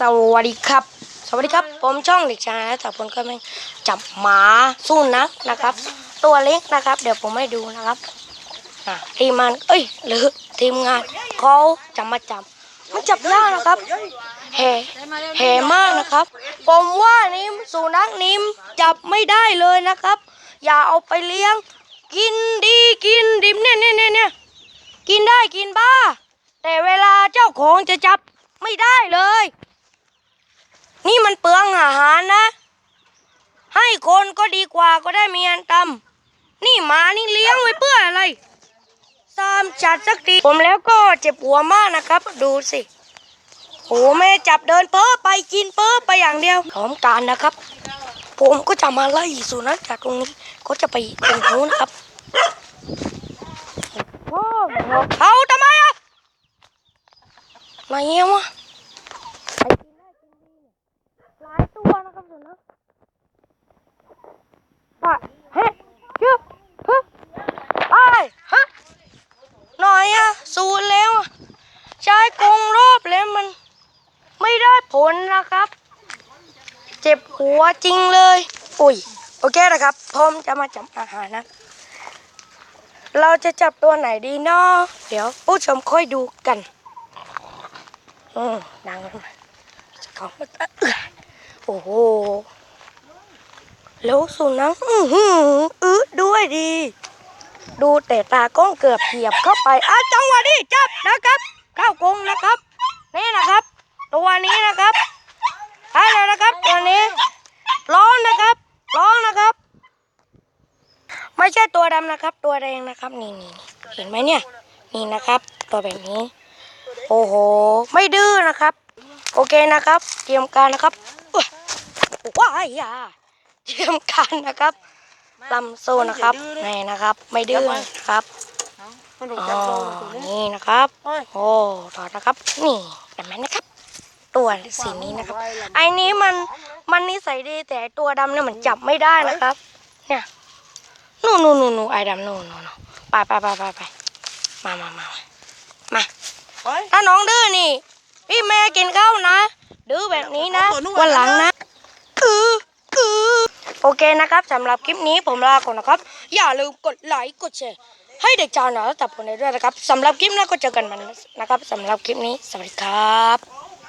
สวัสดีครับ สวัสดีครับ ผมช่องเด็กชายนะแต่ผมก็ไม่จับหมาสู้นักนะครับ ตัวเล็กนะครับ เดี๋ยวผมให้ดูนะครับทีมงานเอ้ย หรือทีมงานเขาจะมาจับ มันจับยากนะครับแห่แห่มากนะครับ ผมว่านี่สุนัขนี้จับไม่ได้เลยนะครับ อย่าเอาไปเลี้ยง กินดีกินดิมเนี่ยเนี่ยเนี่ยเน่กินได้กินบ้า แต่เวลาเจ้าของจะจับไม่ได้เลย มันเปลืองอาหารนะ ให้คนก็ดีกว่าก็ได้มีอันตำนี่หมานี่เลี้ยงไว้เพื่ออะไรตามจัดสักทีผมแล้วก็เจ็บหัวมากนะครับ ดูสิโอ้แม่จับเดินเพ้อไปกินเพ้อไปอย่างเดียวพร้อมการนะครับ ผมก็จะมาไล่สุนัขจากตรงนี้ก็จะไปตรงนู้นครับเอาทำไมอะมาเงี้ยวะ หลายตัวนะครับสุนัขไปเฮ้ยชื่อเฮ้ไปฮะหน่อยอะสูนแล้วอะใช้กรงรอบแล้วมัน ไม่ได้ผลนะครับ เจ็บหัวจริงเลยอุ้ยโอเคนะครับผมจะมาจับอาหารนะ เราจะจับตัวไหนดีเนาะเดี๋ยวผู้ชมค่อยดูกัน อืมดังแล้วนะของมันเอื้อ โอ้โห แล้วสุนัขอื้อหืออึด้วยดี ดูแต่ตากล้องเกือบเหยียบเข้าไปอะจังหวะนี้จับนะครับเข้ากรงนะครับ นี่นะครับ ตัวนี้นะครับได้เลยนะครับ ตัวนี้ร้อนนะครับ ร้อนนะครับ ไม่ใช่ตัวดำนะครับ ตัวแดงนะครับ นี่นี่เห็นไหมเนี่ย นี่นะครับ ตัวแบบนี้ โอ้โห ไม่ดื้อนะครับ โอเคนะครับ เตรียมการนะครับ ว้ายอะเตรียมการนะครับลำโซ่นะครับนี่นะครับ ไม่ดื้อนะครับมันถูกอ๋จับอโดนตรงนี้นี่นะครับโอ้ยโอ้ถอดนะครับ นี่เห็นไหมนะครับ ตัวสีนี้นะครับไอ้นี้มันมันนิสัยดีแต่ไอ้ตัวดำเนี่ยมันจับไม่ได้นะครับ เนี่ยนู่นนู่นนู่นนู่นไอ้ดำนู่นนู่นนู่นไปไปไปไปไปมามามามาไปถ้าน้องดื้อนี่ พี่แม่กินข้าวนะดื้อแบบนี้นะวันหลังนะคือคือ โอเคนะครับสำหรับคลิปนี้ผมลาก่อนนะครับ อย่าลืมกดไลค์กดแชร์ให้เด็กจาวหนาและตับคนได้ด้วยนะครับสำหรับคลิปหน้าก็เจอกันมันนะครับสำหรับคลิปนี้สวัสดีครับ